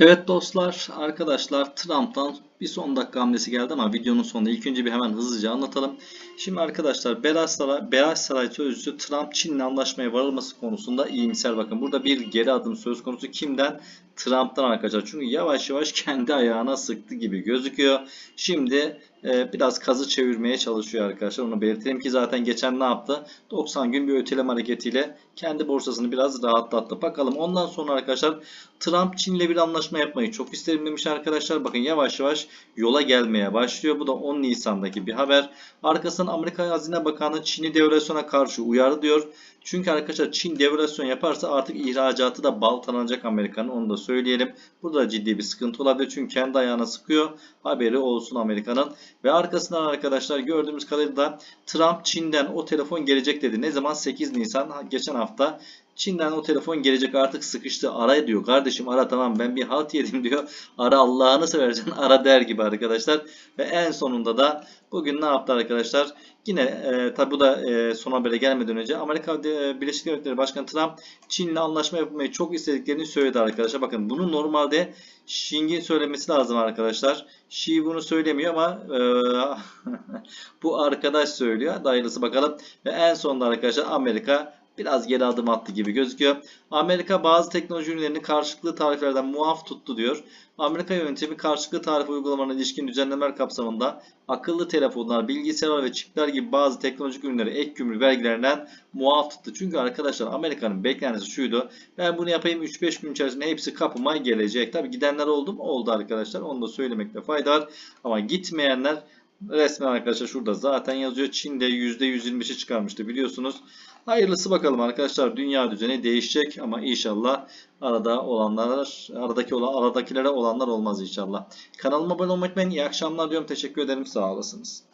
Evet dostlar, arkadaşlar Trump'tan bir son dakika hamlesi geldi ama videonun sonunda ilk önce bir hemen hızlıca anlatalım. Şimdi arkadaşlar Beyaz Saray, Beyaz Saray Sözcüsü Trump Çin'le anlaşmaya varılması konusunda iyimser bakın. Burada bir geri adım söz konusu kimden? Trump'tan arkadaşlar. Çünkü yavaş yavaş kendi ayağına sıktı gibi gözüküyor. Şimdi e, biraz kazı çevirmeye çalışıyor arkadaşlar. Onu belirtelim ki zaten geçen ne yaptı? 90 gün bir öteleme hareketiyle kendi borsasını biraz rahatlattı. Bakalım ondan sonra arkadaşlar Trump Çin'le bir anlaşma yapmayı çok isterim demiş arkadaşlar. Bakın yavaş yavaş yola gelmeye başlıyor. Bu da 10 Nisan'daki bir haber. Arkasından Amerika Hazine Bakanı Çin'i devalüasyona karşı uyarı diyor. Çünkü arkadaşlar Çin devalüasyon yaparsa artık ihracatı da baltalanacak Amerika'nın onu da söyleyelim. Burada ciddi bir sıkıntı olabilir çünkü kendi ayağına sıkıyor. Haberi olsun Amerika'nın. Ve arkasından arkadaşlar gördüğümüz kadarıyla Trump Çin'den o telefon gelecek dedi. Ne zaman? 8 Nisan geçen hafta Çin'den o telefon gelecek artık sıkıştı. Ara diyor. Kardeşim ara tamam ben bir halt yedim diyor. Ara Allah'ını seversen ara der gibi arkadaşlar. Ve en sonunda da bugün ne yaptı arkadaşlar? Yine e, tabi bu da e, son habere gelmeden önce Amerika e, Birleşik Devletleri Başkanı Trump Çin'le anlaşma yapmayı çok istediklerini söyledi arkadaşlar. Bakın bunu normalde Xing'in söylemesi lazım arkadaşlar. Xi bunu söylemiyor ama e, bu arkadaş söylüyor. Dayılısı bakalım. Ve en sonunda arkadaşlar Amerika biraz geri adım attı gibi gözüküyor. Amerika bazı teknoloji ürünlerini karşılıklı tariflerden muaf tuttu diyor. Amerika yönetimi karşılıklı tarif uygulamalarına ilişkin düzenlemeler kapsamında akıllı telefonlar, bilgisayarlar ve çipler gibi bazı teknolojik ürünleri ek gümrük vergilerinden muaf tuttu. Çünkü arkadaşlar Amerika'nın beklentisi şuydu. Ben bunu yapayım 3-5 gün içerisinde hepsi kapıma gelecek. Tabi gidenler oldu mu? Oldu arkadaşlar. Onu da söylemekte fayda var. Ama gitmeyenler resmen arkadaşlar şurada zaten yazıyor. Çin'de %125'i çıkarmıştı biliyorsunuz. Hayırlısı bakalım arkadaşlar. Dünya düzeni değişecek ama inşallah arada olanlar, aradaki olan, aradakilere olanlar olmaz inşallah. Kanalıma abone olmayı unutmayın. İyi akşamlar diyorum. Teşekkür ederim. Sağ olasınız.